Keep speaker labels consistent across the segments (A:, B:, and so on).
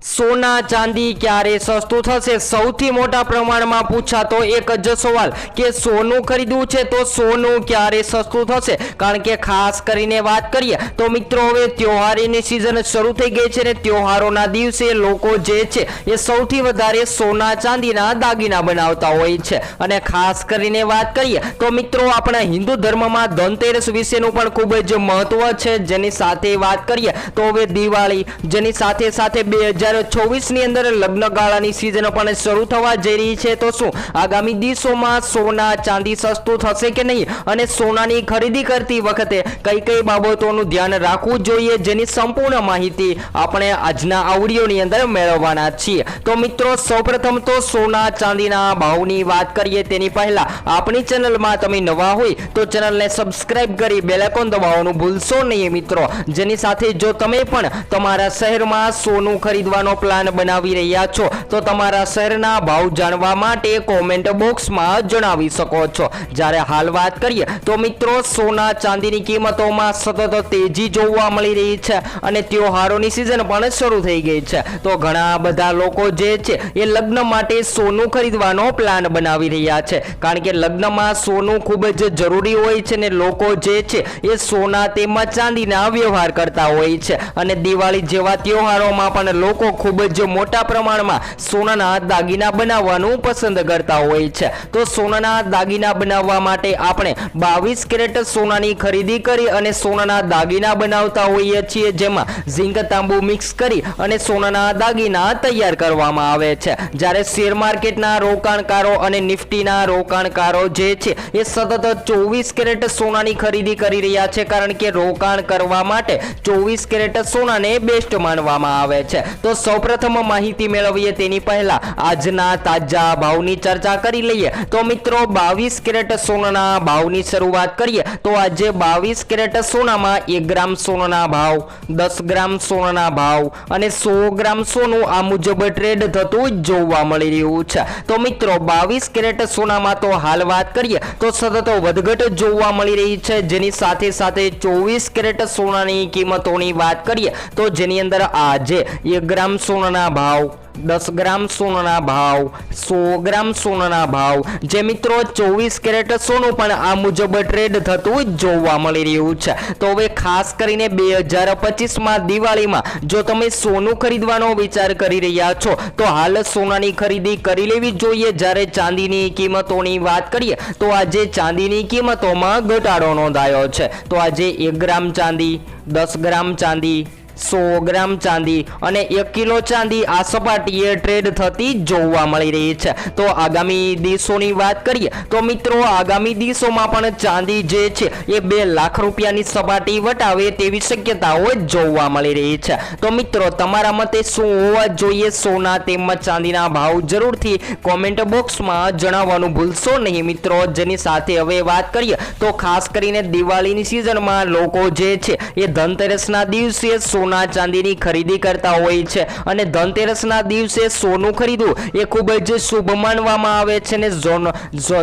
A: સોના, ચાંદી ક્યારે સસ્તું થશે? સૌથી મોટા પ્રમાણમાં પૂછાતો એક જ સવાલ કે સોનું ખરીદવું છે તો સોનું ક્યારે સસ્તું થશે? કારણ કે ખાસ કરીને વાત કરીએ તો મિત્રો, હવે તહેવારીની સિઝન શરૂ થઈ ગઈ છે ને તહેવારોના દિવસે લોકો જે છે એ સૌથી વધારે સોના, ચાંદીના દાગીના બનાવતા હોય છે. અને ખાસ કરીને વાત કરીએ તો મિત્રો, આપણા હિન્દુ ધર્મમાં ધનતેરસ વિશેનું પણ ખૂબ જ મહત્વ છે. જેની સાથે વાત કરીએ તો હવે દિવાળી, જેની સાથે સાથે બે હજાર ચોવીસની અંદર લગ્ન ગાળાની સિઝન પણ શરૂ થવા જઈ રહી છે, તો શું આગામી દિવસોમાં સોના ચાંદી સસ્તું થશે કે નહીં? અને સોનાની ખરીદી કરતી વખતે કઈ કઈ બાબતોનું ધ્યાન રાખવું જોઈએ જેની સંપૂર્ણ માહિતી આપણે આજના આવડીઓની અંદર મેળવવાના છીએ. તો મિત્રો, સૌપ્રથમ તો સોના ચાંદીના ભાવની વાત કરીએ તેની પહેલા આપણી ચેનલમાં તમે નવા હોય તો ચેનલને સબસ્ક્રાઇબ કરી બેલેકોન દબાવવાનું ભૂલશો નહીં મિત્રો. જેની સાથે જો તમે પણ તમારા શહેરમાં સોનું ખરીદવાનો પ્લાન બનાવી રહ્યા છો. તો તમારા શહેરના ભાવ જાણવા માટે કોમેન્ટ બોક્સમાં જણાવી શકો છો. જ્યારે હાલ વાત કરીએ, તો મિત્રો સોના ચાંદીની કિંમતોમાં સતત તેજી જોવા મળી રહી છે અને ત્યોહારોની સિઝન પણ શરૂ થઈ ગઈ છે. તો ઘણા બધા લોકો જે છે, એ લગ્ન માટે સોનું ખરીદવાનો પ્લાન બનાવી રહ્યા છે. કારણ કે લગ્નમાં સોનું ખૂબ જ જરૂરી હોય છે ને લોકો જે છે, એ સોના તેમજ ચાંદીના વ્યવહાર કરતા હોય છે. અને દિવાળી જેવા તહેવારોમાં પણ લોકો ખૂબ જ મોટા પ્રમાણમાં સોનાના દાગીના બનાવવાનું પસંદ કરતા હોય છે. તો સોનાના દાગીના બનાવવા માટે આપણે બાવીસ કેરેટ સોનાની ખરીદી કરી અને સોનાના દાગીના બનાવતા હોઈએ છીએ. જેમાં ઝીંક તાંબુ મિક્સ કરી અને સોનાના દાગીના તૈયાર કરવામાં આવે છે. જ્યારે શેર માર્કેટના રોકાણકારો અને નિફ્ટીના રોકાણકારો જે છે, એ સતત ચોવીસ કેરેટ સોનાની ખરીદી કરી રહ્યા છે. કારણ કે રોકાણ કરવા માટે ચોવીસ કેરેટ સોનાને બેસ્ટ માનવામાં આવે છે. તો સૌપ્રથમ માહિતી મેળવીએ તેની પહેલા. આજના તાજા ભાવની ચર્ચા કરી લઈએ. તો મિત્રો, બાવીસ કેરેટ સોનાના ભાવની શરૂઆત કરીએ. તો આજે બાવીસ કેરેટ સોનામાં એક ગ્રામ સોનાના ભાવ, દસ ગ્રામ સોનાના ભાવ અને સો ગ્રામ સોનું આ મુજબ ટ્રેડ થતું જોવા મળી રહ્યું છે. તો મિત્રો, બાવીસ કેરેટ સોનામાં તો હાલ વાત કરીએ. તો સતત વધઘટ જોવા મળી રહી છે. જેની સાથે સાથે ચોવીસ કેરેટ સોનાની કિંમતોની વાત કરીએ. તો જેની અંદર આજે એક ગ્રામ સોનાના ભાવ, દસ ગ્રામ સોનાના ભાવ, સો ગ્રામ સોનાના ભાવ. જે મિત્રો ચોવીસ કેરેટ સોનું પણ આ મુજબ ટ્રેડ થતું જોવા મળી રહ્યું છે. તો હવે ખાસ કરીને બે હજાર પચીસમાં દિવાળીમાં જો તમે સોનું ખરીદવાનો વિચાર કરી રહ્યા છો, તો હાલ સોનાની ખરીદી કરી લેવી જોઈએ. જ્યારે ચાંદીની કિંમતોની વાત કરીએ, તો આજે ચાંદીની કિંમતોમાં ઘટાડો નોંધાયો છે. તો આજે એક ગ્રામ ચાંદી, દસ ગ્રામ ચાંદી સો ગ્રામ ચાંદી અને એક કિલો ચાંદી આ સપાટીએ ટ્રેડ થતી જોવા મળી રહી છે. તો આગામી દિવસોની વાત કરીએ, તો મિત્રો આગામી દિવસોમાં પણ ચાંદી જે છે, એ બે લાખ રૂપિયાની સપાટી વટાવે તેવી શક્યતાઓ જોવા મળી રહી છે. તો મિત્રો, તમારા મતે શું હોવા જોઈએ? સોના તેમજ ચાંદીના ભાવ જરૂરથી કોમેન્ટ બોક્સમાં જણાવવાનું ભૂલશો નહીં મિત્રો. જેની સાથે હવે વાત કરીએ, તો ખાસ કરીને દિવાળીની સિઝનમાં લોકો જે છે, એ ધનતેરસના દિવસે સોના ચાંદીની ખરીદી કરતા હોય છે અને ધનતેરસના દિવસે સોનું ખરીદવું એ ખૂબ જ શુભ માનવામાં આવે છે ને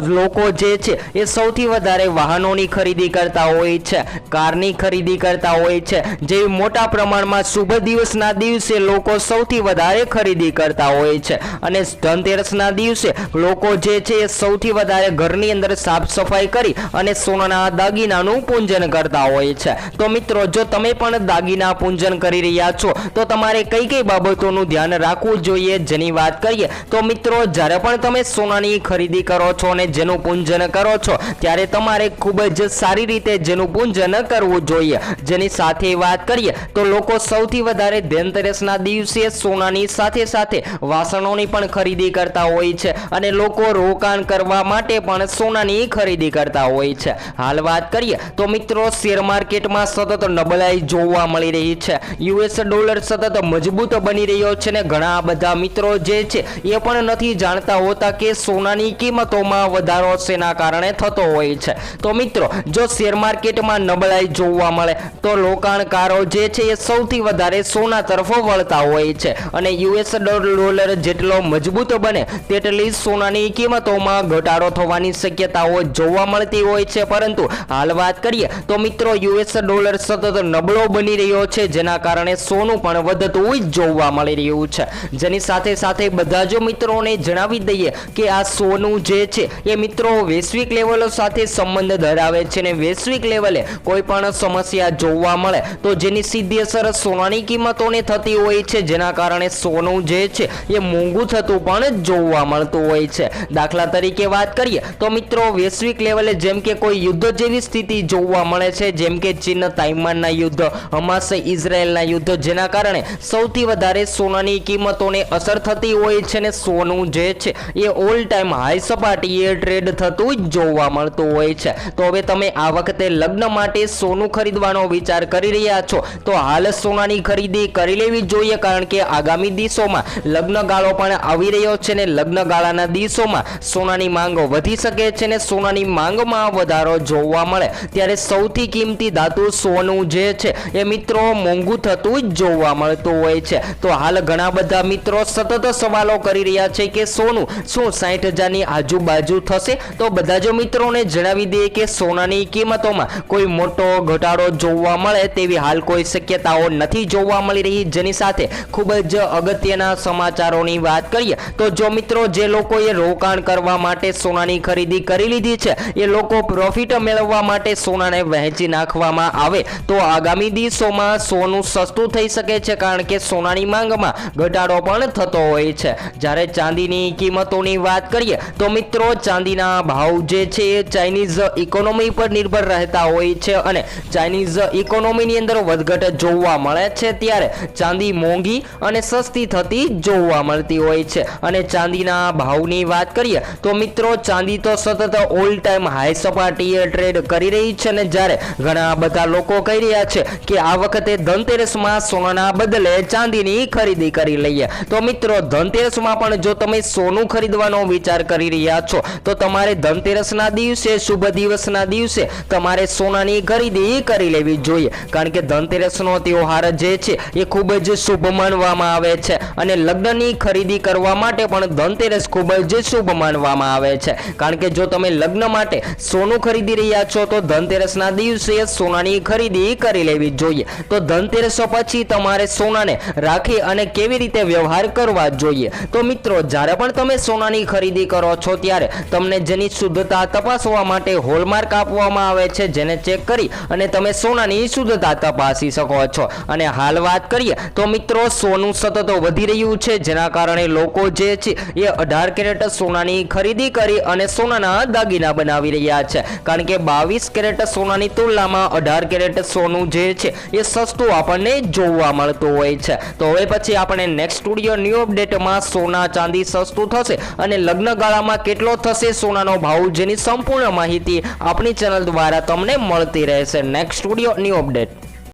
A: લોકો જે છે એ સૌથી વધારે વાહનોની ખરીદી કરતા હોય છે, કારની ખરીદી કરતા હોય છે. જેવી મોટા પ્રમાણમાં શુભ દિવસના દિવસે લોકો સૌથી વધારે ખરીદી કરતા હોય છે અને ધનતેરસના દિવસે લોકો જે છે એ સૌથી વધારે ઘરની અંદર સાફ સફાઈ કરી અને સોનાના દાગીનાનું પૂજન કરતા હોય છે. તો મિત્રો, જો તમે પણ દાગીના પૂજન કરી રહ્યા છો. તો તમારે કઈ કઈ બાબતોનું ધ્યાન રાખવું જોઈએ જેની વાત કરીએ? તો મિત્રો, જ્યારે પણ તમે સોનાની ખરીદી કરો છો અને જેનું પૂંજન કરો છો, ત્યારે તમારે ખૂબ જ સારી રીતે જેનું પૂજન કરવું જોઈએ. જેની સાથે વાત કરીએ, તો લોકો સૌથી વધારે ધનતેરસના દિવસે સોનાની સાથે સાથે વાસણોની પણ ખરીદી કરતા હોય છે અને લોકો રોકાણ કરવા માટે પણ સોનાની ખરીદી કરતા હોય છે. હાલ વાત કરીએ, તો મિત્રો, શેર માર્કેટમાં સતત નબળાઈ જોવા મળી રહી છે. યુએસ ડોલર સતત મજબૂત બની રહ્યો છે ને ઘણા બધા મિત્રો જે છે એ પણ નથી જાણતા હોતા કે સોનાની કિંમતોમાં વધારો શેના કારણે થતો હોય છે. તો મિત્રો, જો શેર માર્કેટમાં નબળાઈ જોવા મળે, તો રોકાણકારો જે છે એ સૌથી વધારે સોના તરફ વળતા હોય છે અને યુએસ ડોલર જેટલો મજબૂત બને તેટલી સોનાની કિંમતોમાં ઘટાડો થવાની શક્યતાઓ જોવા મળતી હોય છે. પરંતુ હાલ વાત કરીએ તો મિત્રો, યુએસ ડોલર સતત નબળો બની રહ્યો છે, જેના જેના કારણે સોનું પણ વધતું જોવા મળી રહ્યું છે. જેની સાથે સાથે બધા જ મિત્રોને જણાવી દઈએ કે આ સોનું જે છે, એ મિત્રો વૈશ્વિક લેવલો સાથે સંબંધ ધરાવે છે ને વૈશ્વિક લેવલે કોઈ પણ સમસ્યા જોવા મળે તો જેની સીધી અસર સોનાની કિંમતોને થતી હોય છે. જેના કારણે સોનું જે છે, એ મોંઘું થતું પણ જોવા મળતું હોય છે. દાખલા તરીકે વાત કરીએ તો મિત્રો વૈશ્વિક લેવલે જેમ કે કોઈ યુદ્ધ જેવી સ્થિતિ જોવા મળે છે. જેમ કે ચીન, તાઇવાનના યુદ્ધ, હમાસ ઇઝરાયલના યુદ્ધ જેના કારણે સૌથી વધારે સોનાની કિંમતોને અસર થતી હોય છે ને સોનું જે છે એ ઓલ ટાઈમ હાઈ સપાટીએ ટ્રેડ થતું જોવા મળતું હોય છે. તો હવે તમે આ વખતે લગ્ન માટે સોનું ખરીદવાનો વિચાર કરી રહ્યા છો, તો હાલ સોનાની ખરીદી કરી લેવી જોઈએ કારણ કે આગામી દિવસોમાં લગ્ન ગાળો પણ આવી રહ્યો છે ને લગ્ન ગાળાના દિવસોમાં સોનાની માંગ વધી શકે છે ને સોનાની માંગમાં વધારો જોવા મળે. ત્યારે સૌથી કિંમતી ધાતુ સોનું જે છે એ મિત્રો મોંઘું થતું જ જોવા મળતું હોય છે. તો હાલ ઘણા બધા મિત્રો સતત સવાલો કરી રહ્યા છે કે સોનું, શું સાઠ હજારની આજુબાજુ થશે? તો બધા જો મિત્રોને જણાવી દઈએ કે સોનાની કિંમતોમાં કોઈ મોટો ઘટાડો જોવા મળે તેવી હાલ કોઈ શક્યતાઓ નથી જોવા મળી રહી. જેની સાથે ખૂબ જ અગત્યના સમાચારોની વાત કરીએ, તો જો મિત્રો જે લોકોએ રોકાણ કરવા માટે સોનાની ખરીદી કરી લીધી છે, એ લોકો પ્રોફિટ મેળવવા માટે સોનાને વહેંચી નાખવામાં આવે, તો આગામી દિવસોમાં સોનું સસ્તું થઈ શકે છે કારણ કે સોનાની માંગમાં ઘટાડો પણ થતો હોય છે. જ્યારે ચાંદીની કિંમતોની વાત કરીએ તો મિત્રો ચાંદીના ભાવ જે છે એ ચાઇનીઝ ઇકોનોમી પર નિર્ભર રહેતા હોય છે અને ચાઇનીઝ ઇકોનોમીની અંદર વધઘટ જોવા મળે છે ત્યારે ચાંદી મોંઘી અને સસ્તી થતી જોવા મળતી હોય છે. અને ચાંદીના ભાવની વાત કરીએ તો મિત્રો ચાંદી તો સતત ઓલ ટાઈમ હાઈ સપાટીએ ટ્રેડ કરી રહી છે અને જ્યારે ઘણા બધા લોકો કહી રહ્યા છે કે આ વખતે ધનતેરસમાં સોનાના બદલે ચાંદીની ખરીદી કરી લઈએ. તો મિત્રો, ધનતેરસમાં પણ જો તમે સોનું ખરીદવાનો વિચાર કરી રહ્યા છો, તો તમારે ધનતેરસના દિવસે, શુભ દિવસના દિવસે તમારે સોનાની ખરીદી કરી લેવી જોઈએ. કારણ કે ધનતેરસનો તહેવાર જે છે, એ ખૂબ જ શુભ માનવામાં આવે છે. અને લગ્નની ખરીદી કરવા માટે પણ ધનતેરસ ખૂબ જ શુભ માનવામાં આવે છે. કારણ કે જો તમે લગ્ન માટે સોનું ખરીદી રહ્યા છો, તો ધનતેરસના દિવસે સોનાની ખરીદી કરી લેવી જોઈએ. તો ધનતેરસ પછી તમારે સોનાને રાખી અને કેવી રીતે વ્યવહાર કરવા જોઈએ? તો મિત્રો, જ્યારે પણ તમે સોનાની ખરીદી કરો છો, ત્યારે તમને જેની શુદ્ધતા તપાસવા માટે હોલમાર્ક આપવામાં આવે છે, જેને ચેક કરી અને તમે સોનાની શુદ્ધતા તપાસી શકો છો. અને હાલ વાત કરીએ, તો મિત્રો, સોનું સતત વધી રહ્યું છે, જેના કારણે લોકો જે છે, એ અઢાર કેરેટ સોનાની ખરીદી કરી અને સોનાના દાગીના બનાવી રહ્યા છે. કારણ કે બાવીસ કેરેટ સોનાની તુલનામાં અઢાર કેરેટ સોનું જે છે, એ સસ્તું આપણને જોવા મળતું હોય છે. તો હવે પછી આપણે નેક્સ્ટ સ્ટુડિયો ન્યૂ અપડેટમાં સોના ચાંદી સસ્તું થશે અને લગ્નગાળામાં કેટલો થશે સોનાનો ભાવ જેની સંપૂર્ણ માહિતી આપણી ચેનલ દ્વારા તમને મળતી રહેશે. Next studio new update